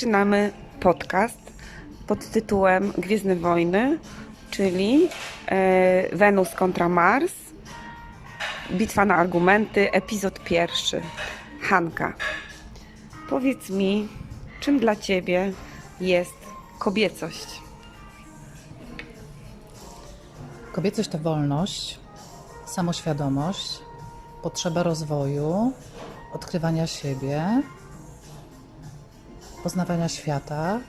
Zaczynamy podcast pod tytułem Gwiezdne Wojny, czyli e, Wenus kontra Mars, Bitwa na argumenty, epizod pierwszy. Hanka, powiedz mi, czym dla Ciebie jest kobiecość? Kobiecość to wolność, samoświadomość, potrzeba rozwoju, odkrywania siebie, poznawania świata.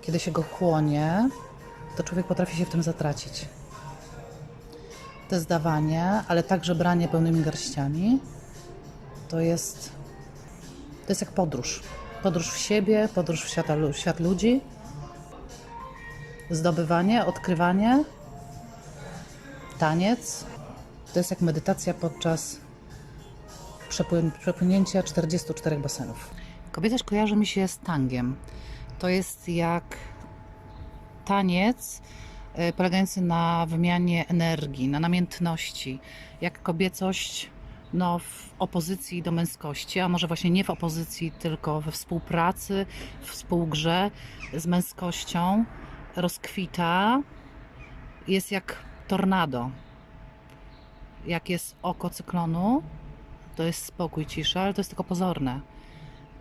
Kiedy się go chłonie, to człowiek potrafi się w tym zatracić. To jest dawanie, ale także branie pełnymi garściami. To jest, to jest jak podróż. Podróż w siebie, podróż w świata, w świat ludzi. Zdobywanie, odkrywanie, taniec. To jest jak medytacja podczas przepłyn- przepłynięcia 44 basenów. Kobiecość kojarzy mi się z tangiem. To jest jak taniec y, polegający na wymianie energii, na namiętności. Jak kobiecość no, w opozycji do męskości, a może właśnie nie w opozycji, tylko we współpracy, w współgrze z męskością rozkwita. Jest jak tornado. Jak jest oko cyklonu, to jest spokój, cisza, ale to jest tylko pozorne.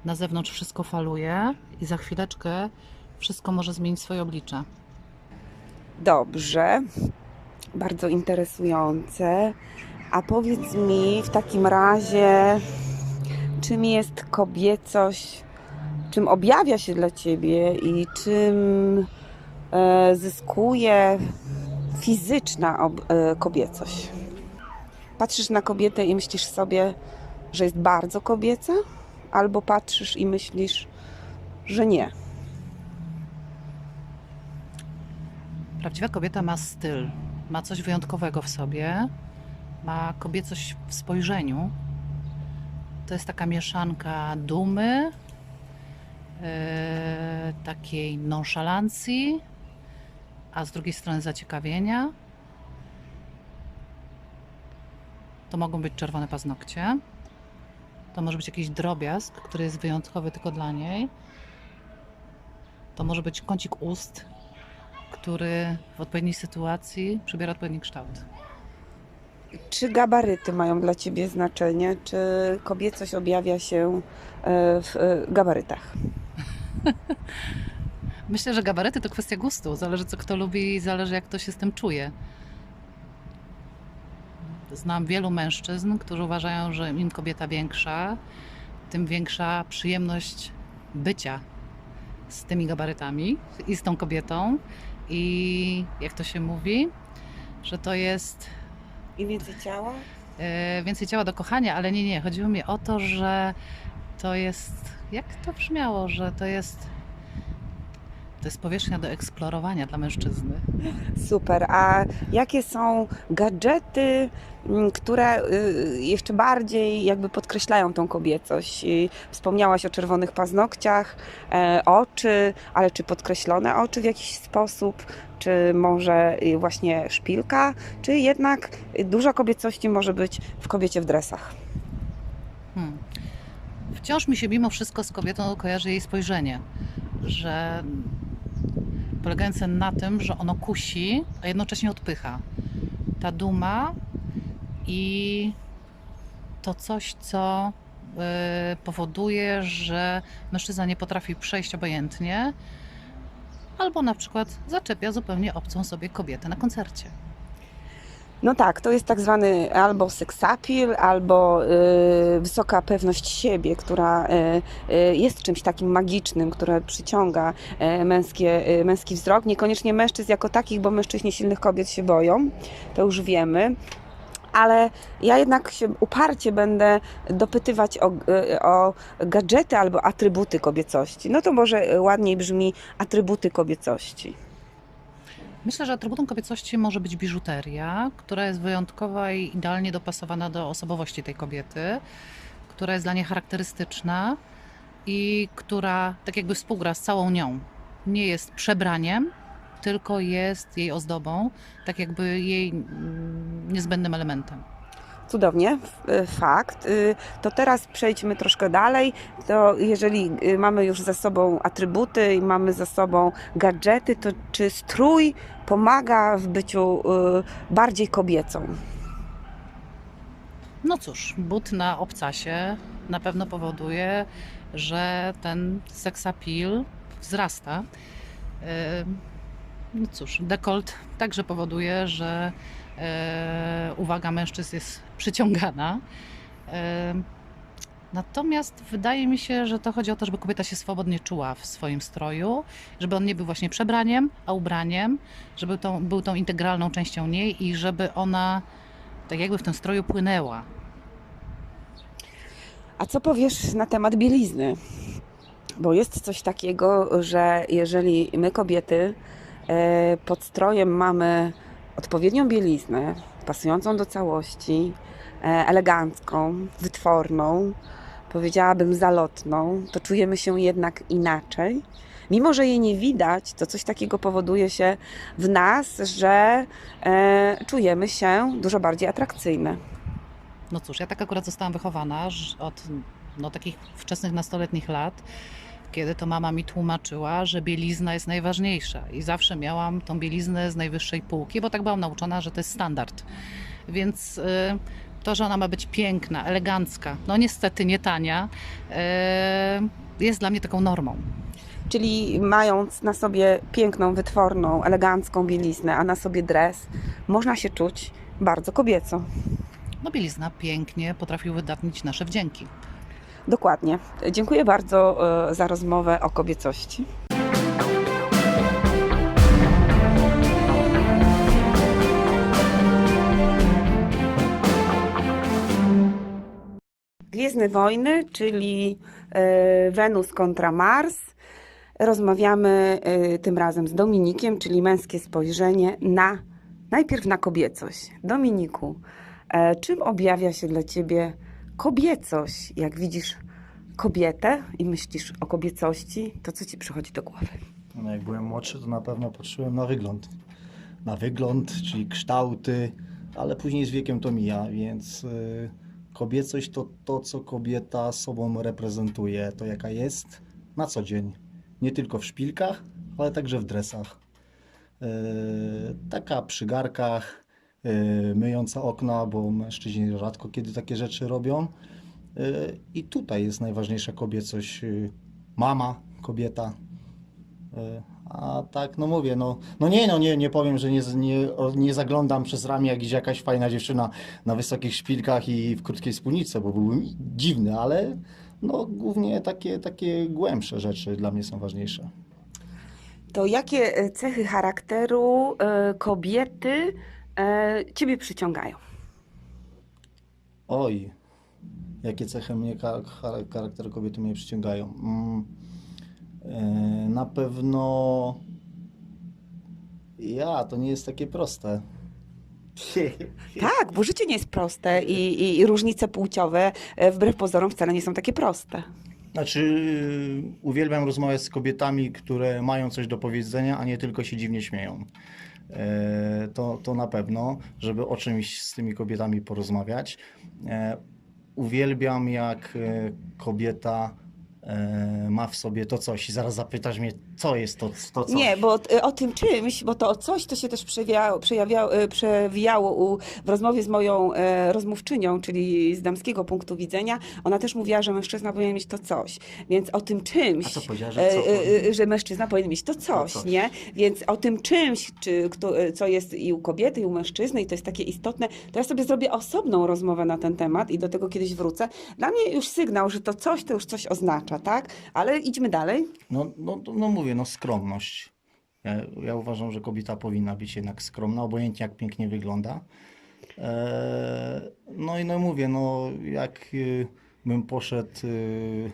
Na zewnątrz wszystko faluje i za chwileczkę wszystko może zmienić swoje oblicze. Dobrze, bardzo interesujące. A powiedz mi w takim razie, czym jest kobiecość, czym objawia się dla ciebie i czym e, zyskuje fizyczna ob, e, kobiecość? Patrzysz na kobietę i myślisz sobie, że jest bardzo kobieca, albo patrzysz i myślisz, że nie. Prawdziwa kobieta ma styl, ma coś wyjątkowego w sobie, ma kobiecość w spojrzeniu. To jest taka mieszanka dumy, yy, takiej nonszalancji, a z drugiej strony zaciekawienia. To mogą być czerwone paznokcie. To może być jakiś drobiazg, który jest wyjątkowy tylko dla niej. To może być kącik ust, który w odpowiedniej sytuacji przybiera odpowiedni kształt. Czy gabaryty mają dla ciebie znaczenie? Czy kobiecość objawia się e, w e, gabarytach? Myślę, że gabaryty to kwestia gustu. Zależy, co kto lubi i zależy, jak to się z tym czuje. Znam wielu mężczyzn, którzy uważają, że im kobieta większa, tym większa przyjemność bycia z tymi gabarytami i z tą kobietą. I jak to się mówi, że to jest I więcej ciała? e, więcej ciała do kochania, ale nie, nie. Chodziło mi o to, że to jest. Jak to brzmiało, że to jest. To jest powierzchnia do eksplorowania dla mężczyzny. Super. A jakie są gadżety, m, które y, jeszcze bardziej jakby podkreślają tą kobiecość? Y, Wspomniałaś o czerwonych paznokciach, e, oczy, ale czy podkreślone oczy w jakiś sposób? Czy może y, właśnie szpilka? Czy jednak dużo kobiecości może być w kobiecie w dresach? Hmm. Wciąż mi się mimo wszystko z kobietą kojarzy jej spojrzenie, że polegające na tym, że ono kusi, a jednocześnie odpycha. Ta duma i to coś, co y, powoduje, że mężczyzna nie potrafi przejść obojętnie, albo na przykład zaczepia zupełnie obcą sobie kobietę na koncercie. No tak, to jest tak zwany albo appeal, albo y, wysoka pewność siebie, która y, y, jest czymś takim magicznym, które przyciąga y, męskie, y, męski wzrok. Niekoniecznie mężczyzn jako takich, bo mężczyźni silnych kobiet się boją, to już wiemy. Ale ja jednak się uparcie będę dopytywać o, y, o gadżety albo atrybuty kobiecości. No to może ładniej brzmi atrybuty kobiecości. Myślę, że atrybutem kobiecości może być biżuteria, która jest wyjątkowa i idealnie dopasowana do osobowości tej kobiety, która jest dla niej charakterystyczna i która tak jakby współgra z całą nią. Nie jest przebraniem, tylko jest jej ozdobą, tak jakby jej mm, niezbędnym elementem. Cudownie, f- fakt. Y, To teraz przejdźmy troszkę dalej. To jeżeli y, mamy już za sobą atrybuty i mamy za sobą gadżety, to czy strój pomaga w byciu y, bardziej kobiecą? No cóż, but na obcasie na pewno powoduje, że ten seksapil wzrasta. E, No cóż, dekolt także powoduje, że e, uwaga mężczyzn jest przyciągana. E, Natomiast wydaje mi się, że to chodzi o to, żeby kobieta się swobodnie czuła w swoim stroju, żeby on nie był właśnie przebraniem, a ubraniem, żeby to, był tą integralną częścią niej i żeby ona tak jakby w tym stroju płynęła. A co powiesz na temat bielizny? Bo jest coś takiego, że jeżeli my kobiety e, pod strojem mamy odpowiednią bieliznę, pasującą do całości, e, elegancką, wytworną, powiedziałabym zalotną, to czujemy się jednak inaczej. Mimo, że jej nie widać, to coś takiego powoduje się w nas, że e, czujemy się dużo bardziej atrakcyjne. No cóż, ja tak akurat zostałam wychowana od no, takich wczesnych nastoletnich lat, kiedy to mama mi tłumaczyła, że bielizna jest najważniejsza i zawsze miałam tą bieliznę z najwyższej półki, bo tak byłam nauczona, że to jest standard. Więc y, to, że ona ma być piękna, elegancka, no niestety nie tania, y, jest dla mnie taką normą. Czyli mając na sobie piękną, wytworną, elegancką bieliznę, a na sobie dres, można się czuć bardzo kobieco. No bielizna pięknie potrafi uwydatnić nasze wdzięki. Dokładnie. Dziękuję bardzo e, za rozmowę o kobiecości. Gwiezdne Wojny, czyli e, Wenus kontra Mars. Rozmawiamy e, tym razem z Dominikiem, czyli męskie spojrzenie na najpierw na kobiecość. Dominiku, czym objawia się dla ciebie kobiecość? Jak widzisz kobietę i myślisz o kobiecości, to co ci przychodzi do głowy? No, jak byłem młodszy, to na pewno patrzyłem na wygląd. Na wygląd, czyli kształty, ale później z wiekiem to mija, więc y, kobiecość to to, co kobieta sobą reprezentuje, to jaka jest na co dzień. Nie tylko w szpilkach, ale także w dresach. Y, taka przy garkach, myjąca okna, bo mężczyźni rzadko kiedy takie rzeczy robią. Y, I tutaj jest najważniejsza kobiecość. y, Mama, kobieta, A tak, no mówię, no, no nie, no nie, nie powiem, że nie, nie, nie zaglądam przez ramię jak idzie jakaś fajna dziewczyna na wysokich szpilkach i w krótkiej spódnicy, bo byłbym dziwny, ale no głównie takie, takie głębsze rzeczy dla mnie są ważniejsze. To jakie e, cechy charakteru e, kobiety e, ciebie przyciągają? Oj, jakie cechy mnie, charakter kobiety mnie przyciągają? Mm, e, na pewno ja, to nie jest takie proste. Tak, bo życie nie jest proste i, i, i różnice płciowe e, wbrew pozorom wcale nie są takie proste. Znaczy, uwielbiam rozmawiać z kobietami, które mają coś do powiedzenia, a nie tylko się dziwnie śmieją. E, To, to na pewno, żeby o czymś z tymi kobietami porozmawiać. E, Uwielbiam, jak e, kobieta ma w sobie to coś. I zaraz zapytasz mnie, co jest to, to coś. Nie, bo e, o tym czymś, bo to o coś to się też przewijało, przejawiało, e, przewijało u, w rozmowie z moją e, rozmówczynią, czyli z damskiego punktu widzenia. Ona też mówiła, że mężczyzna powinien mieć to coś. Więc o tym czymś. A co powiedziała, że e, co? e, e, że mężczyzna powinien mieć to coś, coś. nie? Więc o tym czymś, czy, e, co jest i u kobiety, i u mężczyzny, i to jest takie istotne, to ja sobie zrobię osobną rozmowę na ten temat i do tego kiedyś wrócę. Dla mnie już sygnał, że to coś to już coś oznacza, tak? Ale idźmy dalej. No, no, no, mówię, no skromność. Ja, ja uważam, że kobieta powinna być jednak skromna, obojętnie jak pięknie wygląda. Eee, no i no mówię, no jak y, bym poszedł, y,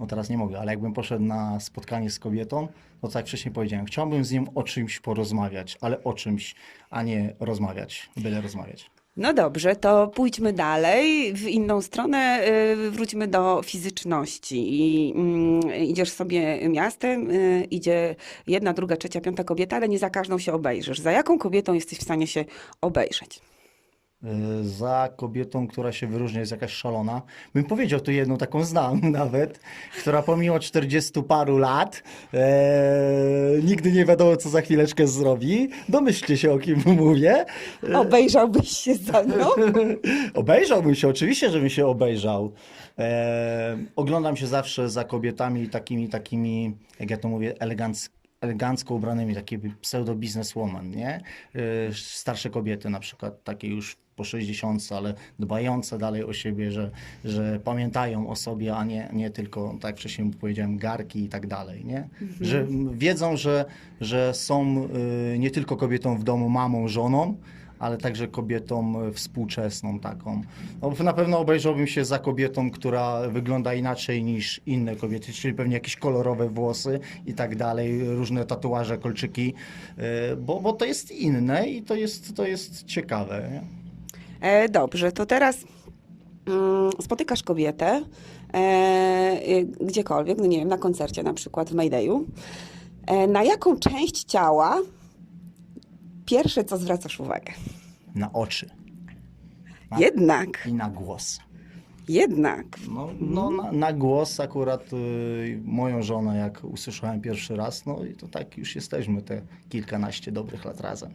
no teraz nie mogę, ale jakbym poszedł na spotkanie z kobietą, no tak jak wcześniej powiedziałem, chciałbym z nią o czymś porozmawiać, ale o czymś, a nie rozmawiać, byle rozmawiać. No dobrze, to pójdźmy dalej w inną stronę, y, wróćmy do fizyczności. I, mm, idziesz sobie miastem, y, idzie jedna, druga, trzecia, piąta kobieta, ale nie za każdą się obejrzysz. Za jaką kobietą jesteś w stanie się obejrzeć? Y, za kobietą, która się wyróżnia, jest jakaś szalona. Bym powiedział, tu jedną taką znam nawet, która pomimo 40 paru lat e, nigdy nie wiadomo, co za chwileczkę zrobi. Domyślcie się, o kim mówię. Obejrzałbyś się za mną? Obejrzałbym się, oczywiście, żebym się obejrzał. E, oglądam się zawsze za kobietami takimi, takimi, jak ja to mówię, elegancko elegancko ubranymi, takie pseudo businesswoman, nie? E, starsze kobiety na przykład, takie już po 60, ale dbające dalej o siebie, że, że pamiętają o sobie, a nie, nie tylko, tak jak wcześniej powiedziałem, garki i tak dalej, nie? Że wiedzą, że, że są y, nie tylko kobietą w domu, mamą, żoną, ale także kobietą e, współczesną taką. No, na pewno obejrzałbym się za kobietą, która wygląda inaczej niż inne kobiety, czyli pewnie jakieś kolorowe włosy i tak dalej, różne tatuaże, kolczyki, e, bo, bo to jest inne i to jest, to jest ciekawe. Nie? E, dobrze, to teraz mm, spotykasz kobietę e, e, gdziekolwiek, no nie wiem, na koncercie na przykład w Maydayu. E, na jaką część ciała pierwsze co zwracasz uwagę? Na oczy Jednak, i na głos. jednak. No, no na, na głos akurat y, moją żonę, jak usłyszałem pierwszy raz, no i to tak już jesteśmy te kilkanaście dobrych lat razem.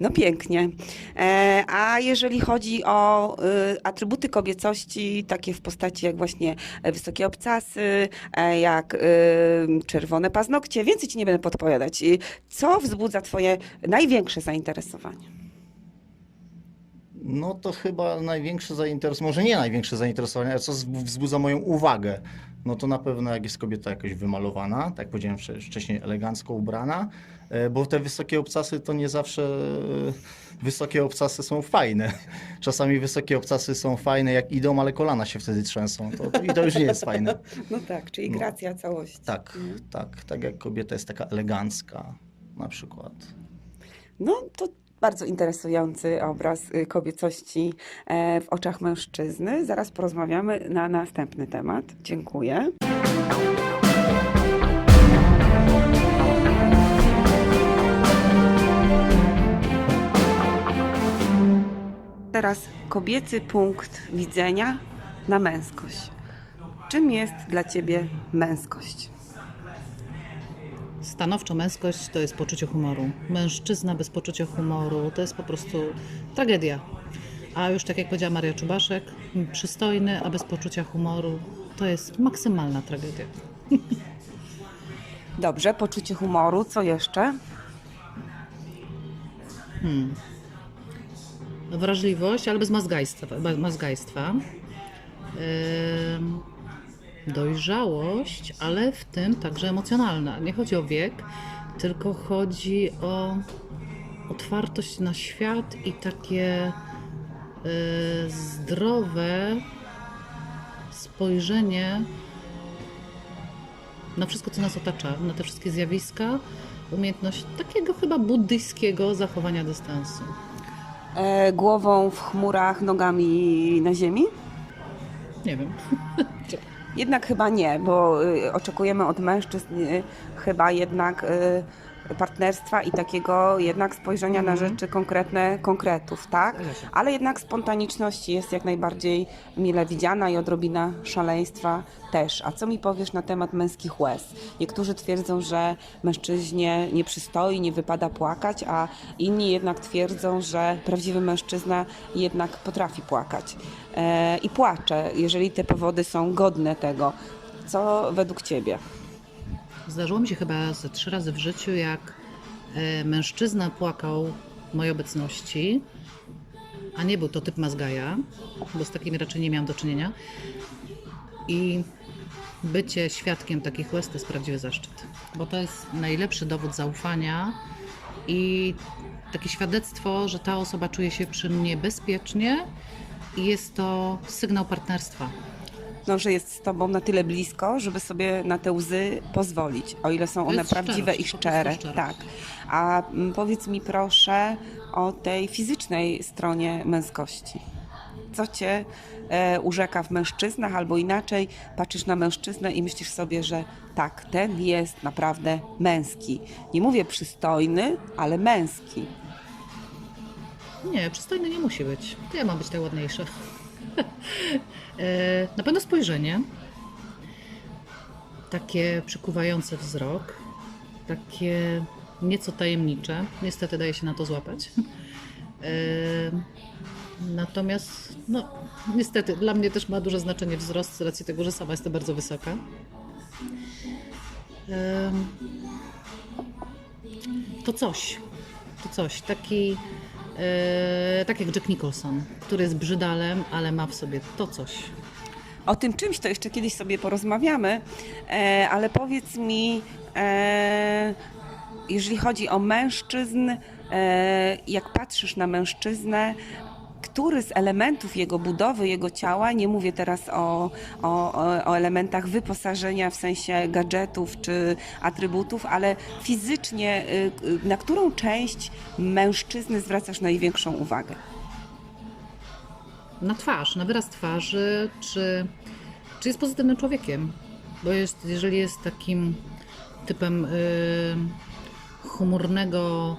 No pięknie. E, a jeżeli chodzi o y, atrybuty kobiecości, takie w postaci jak właśnie wysokie obcasy, e, jak y, czerwone paznokcie, więcej ci nie będę podpowiadać. Co wzbudza twoje największe zainteresowanie? No to chyba największe zainteresowanie, może nie największe zainteresowanie, ale co wzb- wzbudza moją uwagę, no to na pewno jak jest kobieta jakoś wymalowana, tak jak powiedziałem wcze- wcześniej, elegancko ubrana, e, bo te wysokie obcasy to nie zawsze e, wysokie obcasy są fajne. Czasami wysokie obcasy są fajne jak idą, ale kolana się wtedy trzęsą to, to, i to już nie jest fajne. No tak, czyli No. gracja całości. Tak, tak, tak jak kobieta jest taka elegancka na przykład. No to bardzo interesujący obraz y, kobiecości e, w oczach mężczyzny. Zaraz porozmawiamy na następny temat. Dziękuję. Teraz kobiecy punkt widzenia na męskość. Czym jest dla ciebie męskość? Stanowczo męskość to jest poczucie humoru. Mężczyzna bez poczucia humoru to jest po prostu tragedia. A już tak jak powiedziała Maria Czubaszek, przystojny, a bez poczucia humoru to jest maksymalna tragedia. Dobrze, poczucie humoru. Co jeszcze? Wrażliwość, ale bez mazgajstwa. bez mazgajstwa. Ym, dojrzałość, ale w tym także emocjonalna. Nie chodzi o wiek, tylko chodzi o otwartość na świat i takie y, zdrowe spojrzenie na wszystko, co nas otacza, na te wszystkie zjawiska, umiejętność takiego chyba buddyjskiego zachowania dystansu. E, głową w chmurach, nogami na ziemi? Nie wiem. Jednak chyba nie, bo y, oczekujemy od mężczyzn y, chyba jednak y, partnerstwa i takiego jednak spojrzenia na rzeczy konkretne, konkretów, tak? Ale jednak spontaniczność jest jak najbardziej mile widziana i odrobina szaleństwa też. A co mi powiesz na temat męskich łez? Niektórzy twierdzą, że mężczyźnie nie przystoi, nie wypada płakać, a inni jednak twierdzą, że prawdziwy mężczyzna jednak potrafi płakać. E, I płacze, jeżeli te powody są godne tego. Co według ciebie? Zdarzyło mi się chyba ze trzy razy w życiu, jak e, mężczyzna płakał w mojej obecności, a nie był to typ Mazgaja, bo z takimi raczej nie miałam do czynienia. I bycie świadkiem takich łez to jest prawdziwy zaszczyt, bo to jest najlepszy dowód zaufania i takie świadectwo, że ta osoba czuje się przy mnie bezpiecznie i jest to sygnał partnerstwa. No, że jest z tobą na tyle blisko, żeby sobie na te łzy pozwolić, o ile są one prawdziwe i szczerość, prostu szczere. Tak. A mm, powiedz mi proszę o tej fizycznej stronie męskości. Co cię e, urzeka w mężczyznach, albo inaczej patrzysz na mężczyznę i myślisz sobie, że tak, ten jest naprawdę męski. Nie mówię przystojny, ale męski. Nie, przystojny nie musi być. To ja mam być najładniejsza. E, Na pewno spojrzenie. Takie przykuwające wzrok. Takie nieco tajemnicze. Niestety daje się na to złapać. E, Natomiast, no, niestety, dla mnie też ma duże znaczenie wzrost z racji tego, że sama jestem bardzo wysoka. To coś, to coś, taki, e, tak jak Jack Nicholson, który jest brzydalem, ale ma w sobie to coś. O tym czymś to jeszcze kiedyś sobie porozmawiamy, e, ale powiedz mi, e, jeżeli chodzi o mężczyzn, e, jak patrzysz na mężczyznę, który z elementów jego budowy, jego ciała, nie mówię teraz o, o, o- elementach wyposażenia w sensie gadżetów czy atrybutów, ale fizycznie, y, y, na którą część mężczyzny zwracasz największą uwagę? Na twarz, na wyraz twarzy, czy, czy jest pozytywnym człowiekiem. Bo jest, jeżeli jest takim typem y, humornego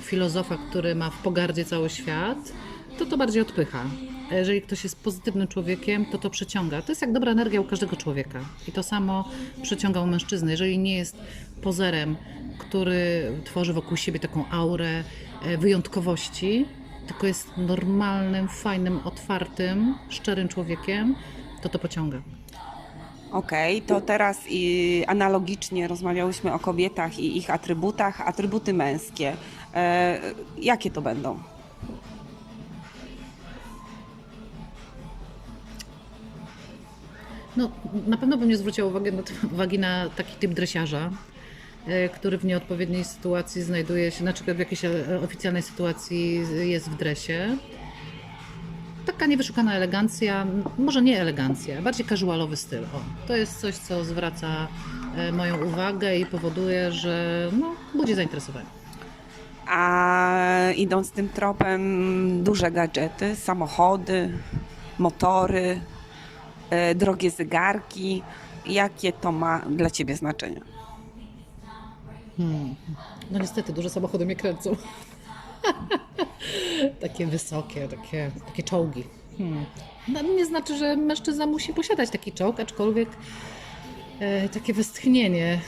filozofa, który ma w pogardzie cały świat, to to bardziej odpycha. A jeżeli ktoś jest pozytywnym człowiekiem, to to przyciąga. To jest jak dobra energia u każdego człowieka. I to samo przyciąga u mężczyzny. Jeżeli nie jest pozerem, który tworzy wokół siebie taką aurę e, wyjątkowości, tylko jest normalnym, fajnym, otwartym, szczerym człowiekiem, to to pociąga. Okej, to teraz i analogicznie rozmawiałyśmy o kobietach i ich atrybutach. Atrybuty męskie. E, jakie to będą? No, na pewno bym nie zwróciła uwagi na, uwagi na taki typ dresiarza, e, który w nieodpowiedniej sytuacji znajduje się, znaczy w jakiejś e, oficjalnej sytuacji jest w dresie. Taka niewyszukana elegancja, może nie elegancja, bardziej casualowy styl. O, to jest coś, co zwraca e, moją uwagę i powoduje, że no, budzi zainteresowanie. A idąc tym tropem, duże gadżety, samochody, motory, e, drogie zegarki. Jakie to ma dla ciebie znaczenie? Hmm. No niestety, duże samochody mnie kręcą. takie wysokie, takie, takie czołgi. Hmm. No, nie znaczy, że mężczyzna musi posiadać taki czołg, aczkolwiek e, takie westchnienie e,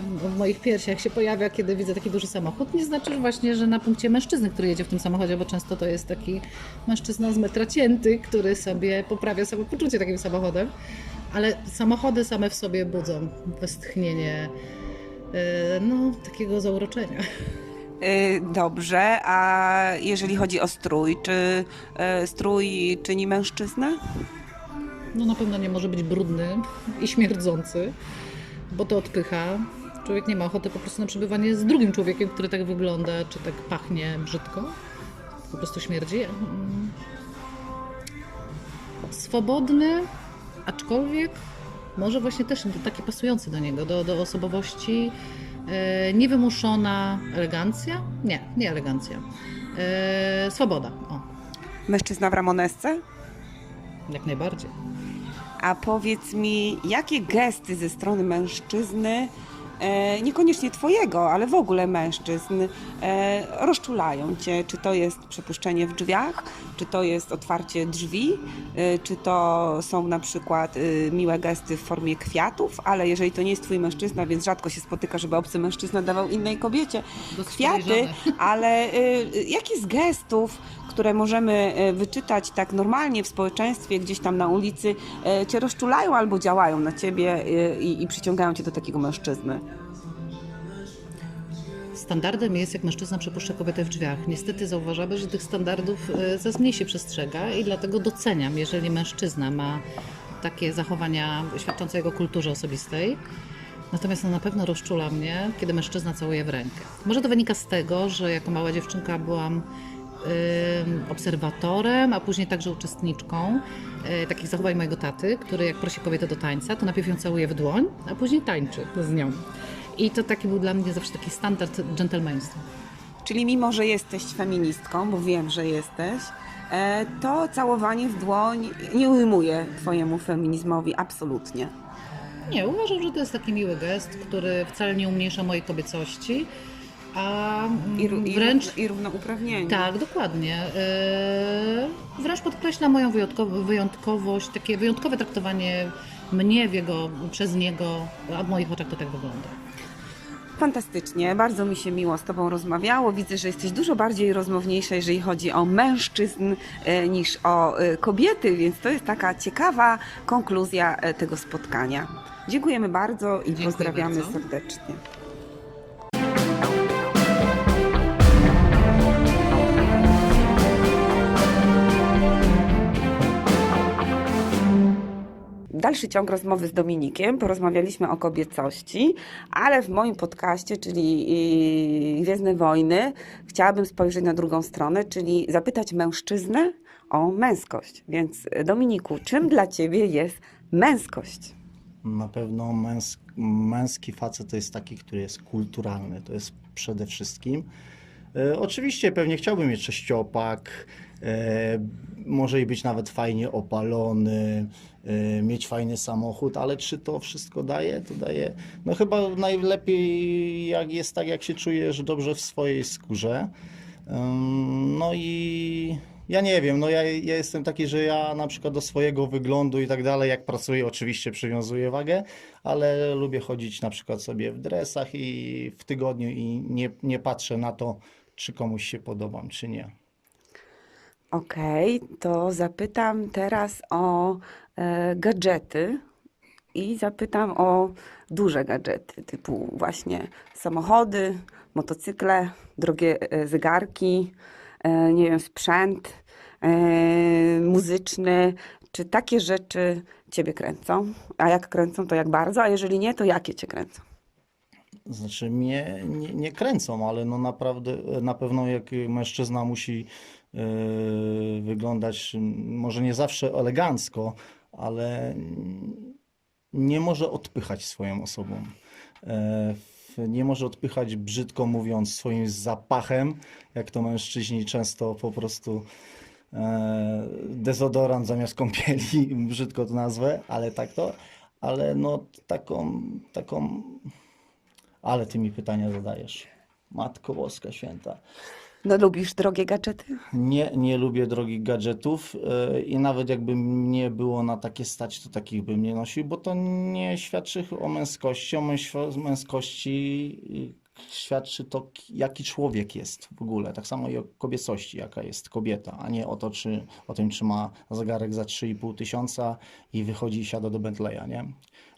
w moich piersiach się pojawia, kiedy widzę taki duży samochód. Nie znaczy że właśnie, że na punkcie mężczyzny, który jedzie w tym samochodzie, bo często to jest taki mężczyzna z metra cięty, który sobie poprawia samopoczucie takim samochodem. Ale samochody same w sobie budzą westchnienie e, no, takiego zauroczenia. E, Dobrze, a jeżeli chodzi o strój, czy e, strój czyni mężczyznę? No na pewno nie może być brudny i śmierdzący, bo to odpycha. Człowiek nie ma ochoty po prostu na przebywanie z drugim człowiekiem, który tak wygląda, czy tak pachnie brzydko. Po prostu śmierdzi. Mm. Swobodny, aczkolwiek może właśnie też taki pasujący do niego, do, do osobowości. E, niewymuszona elegancja? Nie, nie elegancja. E, swoboda. O, Mężczyzna w ramonesce? jak najbardziej. A powiedz mi, jakie gesty ze strony mężczyzny, niekoniecznie twojego, ale w ogóle mężczyzn, e, rozczulają cię? Czy to jest przepuszczenie w drzwiach, czy to jest otwarcie drzwi, e, czy to są na przykład e, miłe gesty w formie kwiatów, ale jeżeli to nie jest twój mężczyzna, więc rzadko się spotyka, żeby obcy mężczyzna dawał innej kobiecie kwiaty, ale jaki z gestów, które możemy wyczytać tak normalnie w społeczeństwie, gdzieś tam na ulicy, cię rozczulają albo działają na ciebie i, i przyciągają cię do takiego mężczyzny? Standardem jest, jak mężczyzna przepuszcza kobietę w drzwiach. Niestety zauważamy, że tych standardów e, coraz mniej się przestrzega i dlatego doceniam, jeżeli mężczyzna ma takie zachowania świadczące o jego kulturze osobistej. Natomiast no, na pewno rozczula mnie, kiedy mężczyzna całuje w rękę. Może to wynika z tego, że jako mała dziewczynka byłam obserwatorem, a później także uczestniczką e, takich zachowań mojego taty, który jak prosi kobietę do tańca, to najpierw ją całuje w dłoń, a później tańczy z nią. I to taki był dla mnie zawsze taki standard dżentelmeństwa. Czyli mimo, że jesteś feministką, bo wiem, że jesteś, e, to całowanie w dłoń nie ujmuje twojemu feminizmowi absolutnie. Nie, uważam, że to jest taki miły gest, który wcale nie umniejsza mojej kobiecości, a I, wręcz i równouprawnieni. tak, dokładnie. Yy, wręcz podkreśla moją wyjątkowo, wyjątkowość, takie wyjątkowe traktowanie mnie w jego, przez niego, a w moich oczach to tak wygląda. Fantastycznie, bardzo mi się miło z Tobą rozmawiało. Widzę, że jesteś dużo bardziej rozmowniejsza, jeżeli chodzi o mężczyzn e, niż o e, kobiety, więc to jest taka ciekawa konkluzja e, tego spotkania. Dziękujemy bardzo i Dziękuję pozdrawiamy bardzo. serdecznie. Dalszy ciąg rozmowy z Dominikiem. Porozmawialiśmy o kobiecości, ale w moim podcaście, czyli Gwiezdne Wojny, chciałabym spojrzeć na drugą stronę, czyli zapytać mężczyznę o męskość. Więc Dominiku, czym dla ciebie jest męskość? Na pewno męs męski facet to jest taki, który jest kulturalny. To jest przede wszystkim. E, oczywiście pewnie chciałbym mieć sześciopak, może i być nawet fajnie opalony, e, mieć fajny samochód, ale czy to wszystko daje? To daje. No chyba najlepiej jak jest tak, jak się czujesz dobrze w swojej skórze. No i ja nie wiem, no ja, ja jestem taki, że ja na przykład do swojego wyglądu i tak dalej, jak pracuję, oczywiście przywiązuję wagę, ale lubię chodzić na przykład sobie w dresach i w tygodniu i nie, nie patrzę na to, czy komuś się podobam, czy nie. Okej, to zapytam teraz o e, gadżety i zapytam o duże gadżety, typu właśnie samochody, motocykle, drogie e, zegarki, e, nie wiem, sprzęt muzyczny. Czy takie rzeczy Ciebie kręcą? A jak kręcą, to jak bardzo? A jeżeli nie, to jakie Cię kręcą? Znaczy mnie nie, nie kręcą, ale no naprawdę na pewno jak mężczyzna musi wyglądać m, może nie zawsze elegancko, ale nie może odpychać swoją osobą. W- nie może odpychać brzydko mówiąc swoim zapachem, jak to mężczyźni często po prostu e, dezodorant zamiast kąpieli, brzydko to nazwę, ale tak to, ale no taką, taką ale ty mi pytania zadajesz. Matko Boska Święta. No lubisz drogie gadżety? Nie, nie lubię drogich gadżetów yy, i nawet jakby mnie było na takie stać, to takich bym nie nosił, bo to nie świadczy o męskości. O męskości świadczy to, jaki człowiek jest w ogóle. Tak samo i o kobiecości, jaka jest kobieta, a nie o, to, czy, o tym, czy ma zegarek za 3,5 tysiąca i wychodzi i siada do Bentleya, nie?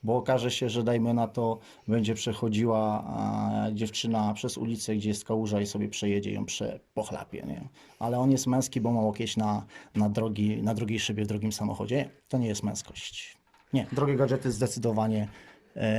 Bo okaże się, że dajmy na to, będzie przechodziła a, dziewczyna przez ulicę, gdzie jest kałuża i sobie przejedzie ją prze, pochlapie, nie? Ale on jest męski, bo ma łokieć na, na, drogi, na drugiej szybie w drugim samochodzie. Nie, to nie jest męskość. Nie, drogie gadżety zdecydowanie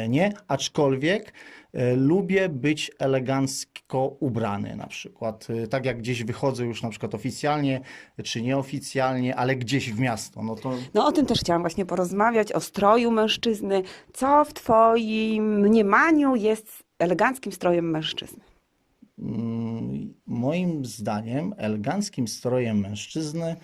nie, aczkolwiek e, lubię być elegancko ubrany na przykład. E, Tak jak gdzieś wychodzę już na przykład oficjalnie, czy nieoficjalnie, ale gdzieś w miasto, no to No o tym też chciałam właśnie porozmawiać, o stroju mężczyzny. Co w Twoim mniemaniu jest eleganckim strojem mężczyzny? Mm, Moim zdaniem eleganckim strojem mężczyzny, e,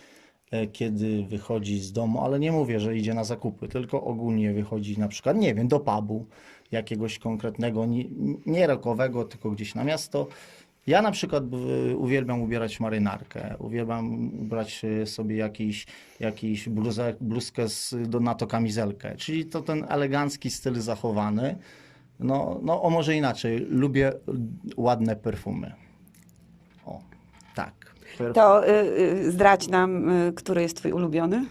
kiedy wychodzi z domu, ale nie mówię, że idzie na zakupy, tylko ogólnie wychodzi na przykład, nie wiem, do pubu jakiegoś konkretnego, nie, nie rokowego, tylko gdzieś na miasto. Ja na przykład e, uwielbiam ubierać marynarkę, uwielbiam ubrać e, sobie jakiś, jakiś bluzę, bluzkę z, do, na to kamizelkę, czyli to ten elegancki styl zachowany. No, no, o może inaczej, lubię ładne perfumy. To y, y, zdradź nam, y, który jest Twój ulubiony?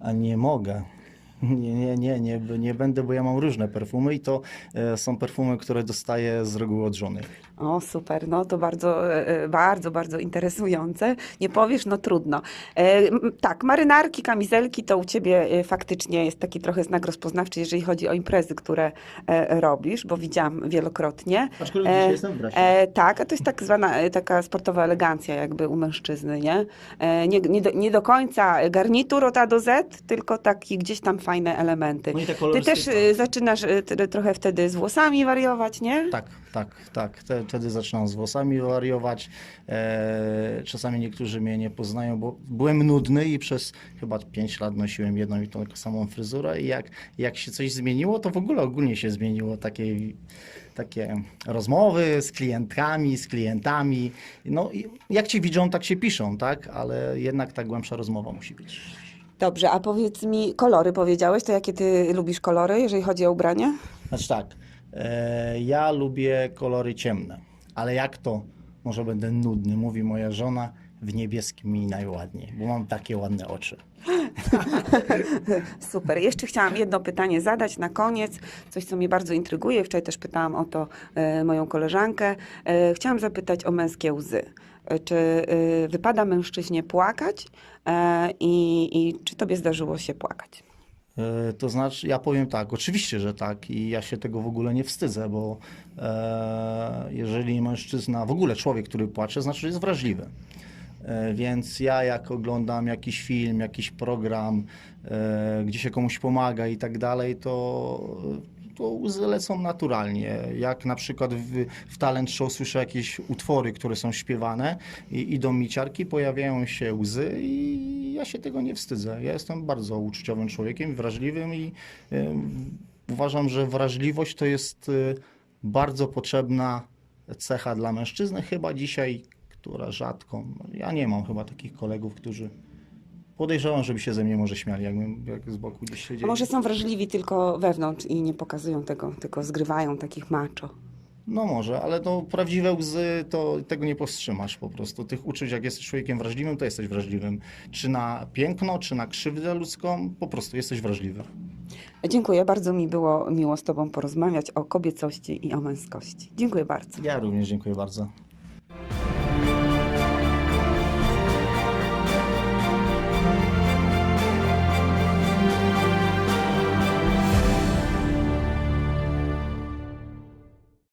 A nie mogę. Nie, nie, nie, nie, nie będę, bo ja mam różne perfumy i to e, są perfumy, które dostaję z reguły od żony. O, super, no to bardzo, e, e, bardzo, bardzo interesujące. Nie powiesz, no trudno. E, tak, marynarki, kamizelki to u Ciebie faktycznie jest taki trochę znak rozpoznawczy, jeżeli chodzi o imprezy, które robisz, bo widziałam wielokrotnie. Aczkolwiek dzisiaj jestem w brasie. Tak, a to jest tak zwana taka sportowa elegancja jakby u mężczyzny, nie? Nie, nie, do, nie do końca garnitur od A do Z, tylko taki gdzieś tam fajne elementy. No Ty też e, zaczynasz trochę wtedy z włosami wariować, nie? Tak, tak, tak. Te, wtedy zaczynam z włosami wariować. E, czasami niektórzy mnie nie poznają, bo byłem nudny i przez chyba 5 lat nosiłem jedną i tą samą fryzurę i jak, jak się coś zmieniło, to w ogóle ogólnie się zmieniło. Takie, takie rozmowy z klientkami, z klientami. No, i jak ci widzą, tak się piszą, tak? Ale jednak ta głębsza rozmowa musi być. Dobrze, a powiedz mi, kolory powiedziałeś, to jakie ty lubisz kolory, jeżeli chodzi o ubrania? Znaczy tak, ja lubię kolory ciemne, ale jak to, może będę nudny, mówi moja żona, w niebieskim mi najładniej, bo mam takie ładne oczy. Super. Jeszcze chciałam jedno pytanie zadać na koniec, coś co mnie bardzo intryguje. Wczoraj też pytałam o to e, moją koleżankę. E, chciałam zapytać o męskie łzy. E, Czy e, wypada mężczyźnie płakać e, i, i czy tobie zdarzyło się płakać? E, To znaczy, ja powiem tak, oczywiście, że tak i ja się tego w ogóle nie wstydzę, bo e, jeżeli mężczyzna, w ogóle człowiek, który płacze, znaczy, że jest wrażliwy. E, Więc ja jak oglądam jakiś film, jakiś program, e, gdzie się komuś pomaga i tak dalej, to, to łzy lecą naturalnie. Jak na przykład w, w talent show słyszę jakieś utwory, które są śpiewane i idą mi ciarki, pojawiają się łzy i ja się tego nie wstydzę. Ja jestem bardzo uczuciowym człowiekiem, wrażliwym i em, uważam, że wrażliwość to jest y, bardzo potrzebna cecha dla mężczyzny, chyba dzisiaj, która rzadko. Ja nie mam chyba takich kolegów, którzy podejrzewam, żeby się ze mnie może śmiali, jakbym jak z boku gdzieś A siedzieli. może są wrażliwi tylko wewnątrz i nie pokazują tego, tylko zgrywają takich macho? No może, ale to prawdziwe łzy, to tego nie powstrzymasz po prostu. Tych uczuć, jak jesteś człowiekiem wrażliwym, to jesteś wrażliwym. Czy na piękno, czy na krzywdę ludzką, po prostu jesteś wrażliwy. Dziękuję, bardzo mi było miło z tobą porozmawiać o kobiecości i o męskości. Dziękuję bardzo. Ja również dziękuję bardzo.